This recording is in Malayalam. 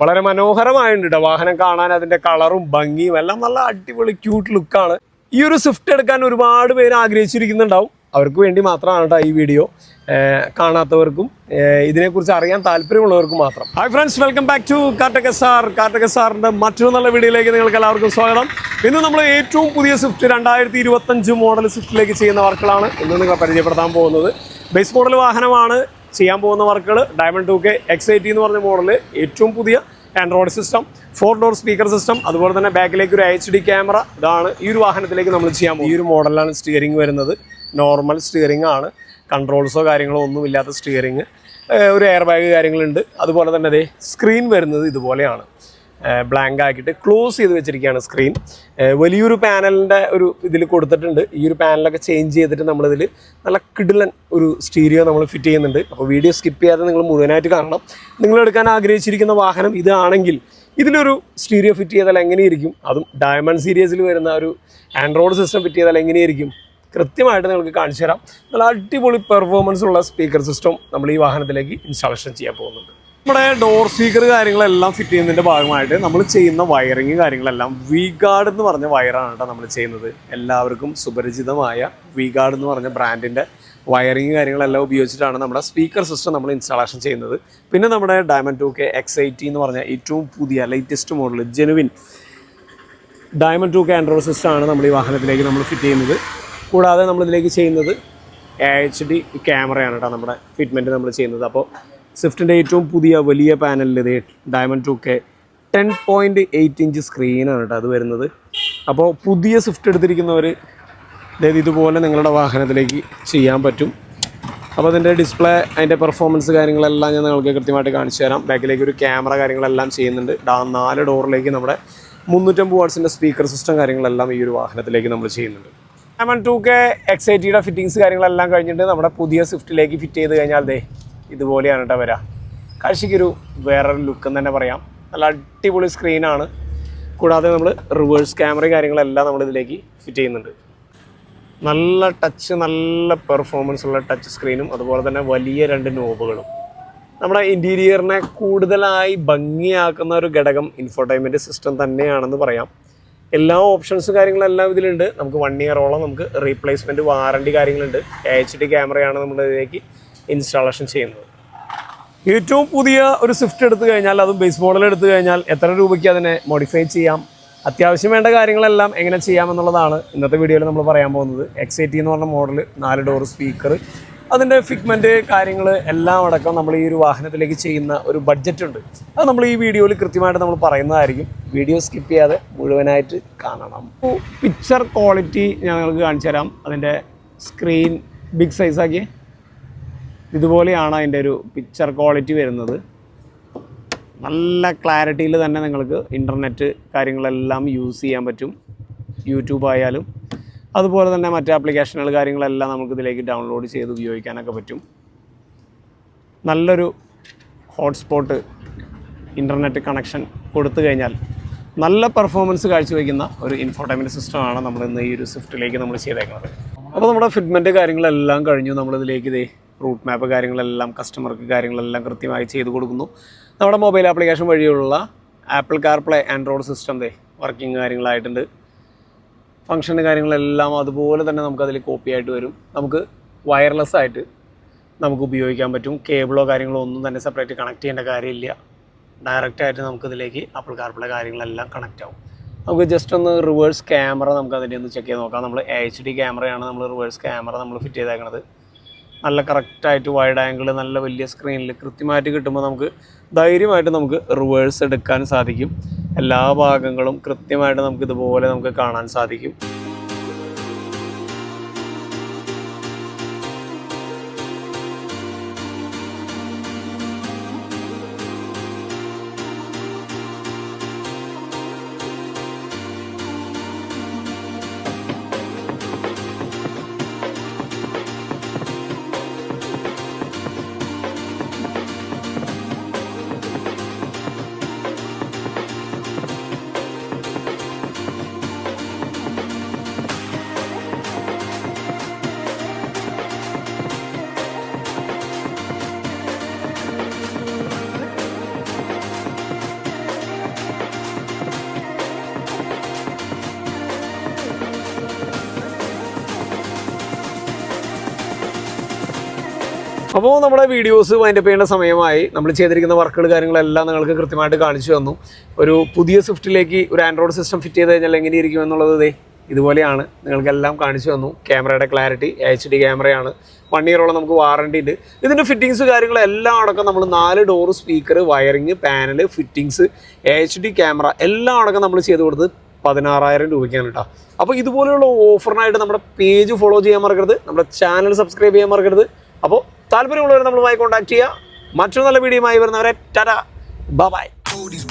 വളരെ മനോഹരമായിട്ടുണ്ട് ട്ടോ. വാഹനം കാണാൻ അതിന്റെ കളറും ഭംഗിയും എല്ലാം നല്ല അടിപൊളി ക്യൂട്ട് ലുക്കാണ് ഈ ഒരു സ്വിഫ്റ്റ് എടുക്കാൻ ഒരുപാട് പേര് ആഗ്രഹിച്ചിരിക്കുന്നുണ്ടാവും. അവർക്ക് വേണ്ടി മാത്രമാണ് കേട്ടോ ഈ വീഡിയോ കാണാത്തവർക്കും ഇതിനെക്കുറിച്ച് അറിയാൻ താല്പര്യമുള്ളവർക്കും മാത്രം. Hi friends welcome back to Kartaka sir. Kartaka സാറിന്റെ മറ്റൊരു നല്ല വീഡിയോയിലേക്ക് നിങ്ങൾക്ക് എല്ലാവർക്കും സ്വാഗതം. ഇന്ന് നമ്മൾ ഏറ്റവും പുതിയ സ്വിഫ്റ്റ് രണ്ടായിരത്തി ഇരുപത്തഞ്ച് മോഡൽ സ്വിഫ്റ്റിലേക്ക് ചെയ്യുന്ന വർക്കുകളാണ് ഇന്ന് നിങ്ങളെ പരിചയപ്പെടുത്താൻ പോകുന്നത്. ബേസ് മോഡൽ വാഹനമാണ്. ചെയ്യാൻ പോകുന്ന വർക്കുകൾ. Diamond two K X eighty എന്ന് പറഞ്ഞ മോഡൽ ഏറ്റവും പുതിയ Android system four door speaker system അതുപോലെ തന്നെ ബാക്കിലേക്ക് ഒരു എച്ച് ഡി ക്യാമറ ഇതാണ് ഈ ഒരു വാഹനത്തിലേക്ക് നമ്മൾ ചെയ്യാൻ പോകും ഈ ഒരു മോഡലാണ് സ്റ്റിയറിംഗ് വരുന്നത്. നോർമൽ സ്റ്റിയറിംഗ് ആണ്. കൺട്രോൾസോ കാര്യങ്ങളോ ഒന്നും ഇല്ലാത്ത സ്റ്റിയറിംഗ് ഒരു എയർ ബാഗ് കാര്യങ്ങളുണ്ട്. അതുപോലെ തന്നെ അതേ സ്ക്രീൻ വരുന്നത് ഇതുപോലെയാണ്. ബ്ലാങ്ക് ആക്കിയിട്ട് ക്ലോസ് ചെയ്ത് വെച്ചിരിക്കുകയാണ് സ്ക്രീൻ വലിയൊരു പാനലിന്റെ ഒരു ഇതിൽ കൊടുത്തിട്ടുണ്ട്. ഈ ഒരു പാനലൊക്കെ ചേഞ്ച് ചെയ്തിട്ട് നമ്മളിതിൽ നല്ല കിടിലൻ ഒരു സ്റ്റീരിയോ നമ്മൾ ഫിറ്റ് ചെയ്യുന്നുണ്ട്. അപ്പോൾ വീഡിയോ സ്കിപ്പ് ചെയ്യാതെ നിങ്ങൾ മുഴുവനായിട്ട് കാണണം. നിങ്ങൾ എടുക്കാൻ ആഗ്രഹിച്ചിരിക്കുന്ന വാഹനം ഇതാണെങ്കിൽ ഇതിലൊരു സ്റ്റീരിയോ ഫിറ്റ് ചെയ്താൽ എങ്ങനെയിരിക്കും? അതും ഡയമണ്ട് സീരീസിൽ വരുന്ന ഒരു ആൻഡ്രോയിഡ് സിസ്റ്റം ഫിറ്റ് ചെയ്താൽ എങ്ങനെയായിരിക്കും കൃത്യമായിട്ട് നിങ്ങൾക്ക് കാണിച്ചു തരാം. നല്ല അടിപൊളി പെർഫോമൻസ് ഉള്ള സ്പീക്കർ സിസ്റ്റം നമ്മൾ ഈ വാഹനത്തിലേക്ക് ഇൻസ്റ്റാളേഷൻ ചെയ്യാൻ പോകുന്നുണ്ട്. നമ്മുടെ ഡോർ സ്പീക്കർ കാര്യങ്ങളെല്ലാം ഫിറ്റ് ചെയ്യുന്നതിന്റെ ഭാഗമായിട്ട് നമ്മൾ ചെയ്യുന്ന വയറിങ് കാര്യങ്ങളെല്ലാം വി ഗാർഡ് എന്ന് പറഞ്ഞ വയറാണ് കേട്ടോ നമ്മൾ ചെയ്യുന്നത്. എല്ലാവർക്കും സുപരിചിതമായ വി ഗാർഡ് എന്ന് പറഞ്ഞ ബ്രാൻഡിന്റെ വയറിങ് കാര്യങ്ങളെല്ലാം ഉപയോഗിച്ചിട്ടാണ് നമ്മുടെ സ്പീക്കർ സിസ്റ്റം നമ്മൾ ഇൻസ്റ്റാളേഷൻ ചെയ്യുന്നത്. പിന്നെ നമ്മുടെ diamond two K X eighty എന്ന് പറഞ്ഞ ഏറ്റവും പുതിയ latest model genuine diamond two K Android system ആണ് നമ്മൾ ഈ വാഹനത്തിലേക്ക് നമ്മൾ ഫിറ്റ് ചെയ്യുന്നത്. കൂടാതെ നമ്മളിതിലേക്ക് ചെയ്യുന്നത് എ എച്ച് ഡി ക്യാമറയാണ് കേട്ടോ നമ്മുടെ ഫിറ്റ്മെന്റ് നമ്മൾ ചെയ്യുന്നത്. അപ്പോൾ സ്വിഫ്റ്റിന്റെ ഏറ്റവും പുതിയ വലിയ പാനലിൽ ഇത് diamond two K ten point eight inch സ്ക്രീനാണ് കേട്ടോ അത് വരുന്നത്. അപ്പോൾ പുതിയ സ്വിഫ്റ്റ് എടുത്തിരിക്കുന്നവർ അതായത് ഇതുപോലെ നിങ്ങളുടെ വാഹനത്തിലേക്ക് ചെയ്യാൻ പറ്റും. അപ്പോൾ അതിന്റെ ഡിസ്പ്ലേ അതിന്റെ പെർഫോമൻസ് കാര്യങ്ങളെല്ലാം ഞാൻ നിങ്ങൾക്ക് കൃത്യമായിട്ട് കാണിച്ചു തരാം. ബാക്കിലേക്ക് ഒരു ക്യാമറ കാര്യങ്ങളെല്ലാം ചെയ്യുന്നുണ്ട്. ഡാ നാല് ഡോറിലേക്ക് നമ്മുടെ മുന്നൂറ്റമ്പത് വാട്സിന്റെ സ്പീക്കർ സിസ്റ്റം കാര്യങ്ങളെല്ലാം ഈ ഒരു വാഹനത്തിലേക്ക് നമ്മൾ ചെയ്യുന്നുണ്ട്. ഡയമണ്ട് ടു കെ എക്സൈറ്റിയുടെ ഫിറ്റിങ്സ് കാര്യങ്ങളെല്ലാം കഴിഞ്ഞിട്ട് നമ്മുടെ പുതിയ സ്വിഫ്റ്റിലേക്ക് ഫിറ്റ് ചെയ്ത് കഴിഞ്ഞാൽ ദേ ഇതുപോലെയാണ് കേട്ടോ വരാം. കാഴ്ചയ്ക്കൊരു വേറൊരു ലുക്ക് എന്ന് തന്നെ പറയാം. നല്ല അടിപൊളി സ്ക്രീനാണ് കൂടാതെ നമ്മൾ റിവേഴ്സ് ക്യാമറ കാര്യങ്ങളെല്ലാം നമ്മൾ ഇതിലേക്ക് ഫിറ്റ് ചെയ്യുന്നുണ്ട്. നല്ല ടച്ച് നല്ല പെർഫോമൻസ് ഉള്ള ടച്ച് സ്ക്രീനും അതുപോലെ തന്നെ വലിയ രണ്ട് നോബുകളും നമ്മുടെ ഇന്റീരിയറിനെ കൂടുതലായി ഭംഗിയാക്കുന്ന ഒരു ഘടകം ഇൻഫോർടൈൻമെന്റ് സിസ്റ്റം തന്നെയാണെന്ന് പറയാം. എല്ലാ ഓപ്ഷൻസും കാര്യങ്ങളെല്ലാം ഇതിലുണ്ട്. നമുക്ക് വൺ ഇയറോളം നമുക്ക് റീപ്ലേസ്മെന്റ് വാറണ്ടി കാര്യങ്ങളുണ്ട്. എച്ച് ഡി ക്യാമറയാണ് നമ്മൾ ഇതിലേക്ക് ഇൻസ്റ്റാളേഷൻ ചെയ്യുന്നത്. ഏറ്റവും പുതിയ ഒരു സ്വിഫ്റ്റ് എടുത്തു കഴിഞ്ഞാൽ അതും ബേസ് മോഡൽ എടുത്തു കഴിഞ്ഞാൽ എത്ര രൂപയ്ക്ക് അതിനെ മോഡിഫൈ ചെയ്യാം അത്യാവശ്യം വേണ്ട കാര്യങ്ങളെല്ലാം എങ്ങനെ ചെയ്യാമെന്നുള്ളതാണ് ഇന്നത്തെ വീഡിയോയിൽ നമ്മൾ പറയാൻ പോകുന്നത്. എക്സ് എന്ന് പറഞ്ഞ മോഡൽ നാല് ഡോർ സ്പീക്കർ അതിന്റെ ഫിഗ്മെന്റ് കാര്യങ്ങൾ എല്ലാം അടക്കം നമ്മൾ ഈ ഒരു വാഹനത്തിലേക്ക് ചെയ്യുന്ന ഒരു ബഡ്ജറ്റ് ഉണ്ട്. അത് നമ്മൾ ഈ വീഡിയോയിൽ കൃത്യമായിട്ട് നമ്മൾ പറയുന്നതായിരിക്കും. വീഡിയോ സ്കിപ്പ് ചെയ്യാതെ മുഴുവനായിട്ട് കാണണം. പിക്ചർ ക്വാളിറ്റി ഞങ്ങൾക്ക് കാണിച്ചു തരാം. അതിന്റെ സ്ക്രീൻ ബിഗ് സൈസാക്കി ഇതുപോലെയാണ് അതിന്റെ ഒരു പിക്ചർ ക്വാളിറ്റി വരുന്നത്. നല്ല ക്ലാരിറ്റിയിൽ തന്നെ നിങ്ങൾക്ക് ഇന്റർനെറ്റ് കാര്യങ്ങളെല്ലാം യൂസ് ചെയ്യാൻ പറ്റും. യൂട്യൂബ് ആയാലും. അതുപോലെ തന്നെ മറ്റ് ആപ്ലിക്കേഷനുകൾ കാര്യങ്ങളെല്ലാം നമുക്ക് ഇതിലേക്ക് ഡൗൺലോഡ് ചെയ്ത് ഉപയോഗിക്കാനൊക്കെ പറ്റും. നല്ലൊരു ഹോട്ട്സ്പോട്ട് ഇന്റർനെറ്റ് കണക്ഷൻ കൊടുത്തു കഴിഞ്ഞാൽ നല്ല പെർഫോമൻസ് കാഴ്ചവെക്കുന്ന ഒരു ഇൻഫോർട്ടൈൻമെന്റ് സിസ്റ്റമാണ് നമ്മൾ ഇന്ന് ഈ ഒരു സ്വിഫ്റ്റിലേക്ക് നമ്മൾ ചെയ്തേക്കുന്നത്. അപ്പോൾ നമ്മുടെ ഫിറ്റ്മെന്റ് കാര്യങ്ങളെല്ലാം കഴിഞ്ഞു. നമ്മളിതിലേക്ക് ഇതേ റൂട്ട് മാപ്പ് കാര്യങ്ങളെല്ലാം കസ്റ്റമർക്ക് കാര്യങ്ങളെല്ലാം കൃത്യമായി ചെയ്തു കൊടുക്കുന്നു. നമ്മുടെ മൊബൈൽ ആപ്ലിക്കേഷൻ വഴിയുള്ള ആപ്പിൾ കാർപ്ലേ ആൻഡ്രോയിഡ് സിസ്റ്റം ദേ വർക്കിംഗ് കാര്യങ്ങളായിട്ടുണ്ട്. ഫംഗ്ഷൻ കാര്യങ്ങളെല്ലാം അതുപോലെ തന്നെ നമുക്കതിൽ കോപ്പി ആയിട്ട് വരും. നമുക്ക് വയർലെസ് ആയിട്ട് നമുക്ക് ഉപയോഗിക്കാൻ പറ്റും. കേബിളോ കാര്യങ്ങളോ ഒന്നും തന്നെ സെപ്പറേറ്റ് കണക്ട് ചെയ്യേണ്ട കാര്യമില്ല. ഡയറക്റ്റായിട്ട് നമുക്കിതിലേക്ക് ആപ്പിൾ കാർപ്ലേ കാര്യങ്ങളെല്ലാം കണക്റ്റ് ആവും. നമുക്ക് ജസ്റ്റ് ഒന്ന് റിവേഴ്സ് ക്യാമറ നമുക്ക് അതിന്റെ ഒന്ന് ചെക്ക് ചെയ്ത് നോക്കാം. നമ്മൾ എച്ച് ഡി ക്യാമറയാണ് നമ്മൾ റിവേഴ്സ് ക്യാമറ നമ്മൾ ഫിറ്റ് ചെയ്തേക്കുന്നത് നല്ല കറക്റ്റായിട്ട് വൈഡ് ആംഗിൾ നല്ല വലിയ സ്ക്രീനിൽ കൃത്യമായിട്ട് കിട്ടുമ്പോൾ നമുക്ക് ധൈര്യമായിട്ട് നമുക്ക് റിവേഴ്സ് എടുക്കാൻ സാധിക്കും. എല്ലാ ഭാഗങ്ങളും കൃത്യമായിട്ട് നമുക്ക് ഇതുപോലെ നമുക്ക് കാണാൻ സാധിക്കും. അപ്പോൾ നമ്മുടെ വീഡിയോസ് വൈൻഡപ്പ് ചെയ്യേണ്ട സമയമായി നമ്മൾ ചെയ്തിരിക്കുന്ന വർക്കുകൾ കാര്യങ്ങളെല്ലാം നിങ്ങൾക്ക് കൃത്യമായിട്ട് കാണിച്ചു തന്നു. ഒരു പുതിയ സ്വിഫ്റ്റിലേക്ക് ഒരു ആൻഡ്രോയിഡ് സിസ്റ്റം ഫിറ്റ് ചെയ്ത് കഴിഞ്ഞാൽ എങ്ങനെ ഇരിക്കും എന്നുള്ളത് ദേ ഇതുപോലെയാണ് നിങ്ങൾക്കെല്ലാം കാണിച്ചു തന്നു. ക്യാമറയുടെ ക്ലാരിറ്റി എച്ച് ഡി ക്യാമറയാണ് വൺ ഇയറോളം നമുക്ക് വാറണ്ടി ഉണ്ട്. ഇതിന്റെ ഫിറ്റിങ്സ് കാര്യങ്ങളെല്ലാം അടക്കം നമ്മൾ നാല് door speaker wiring panel fittings H D camera എല്ലാം അടക്കം നമ്മൾ ചെയ്ത് കൊടുത്ത് പതിനാറായിരം രൂപയ്ക്കാണ് കേട്ടോ. അപ്പോൾ ഇതുപോലെയുള്ള ഓഫറിനായിട്ട് നമ്മുടെ പേജ് ഫോളോ ചെയ്യാൻ മറക്കരുത്. നമ്മുടെ ചാനൽ സബ്സ്ക്രൈബ് ചെയ്യാൻ മറക്കരുത്. അപ്പോൾ താല്പര്യമുള്ളവരെ നമ്മളുമായി കോൺടാക്ട് ചെയ്യുക. മറ്റൊരു നല്ല വീഡിയോയുമായി വരുന്നവരെ ടാറ്റ. By These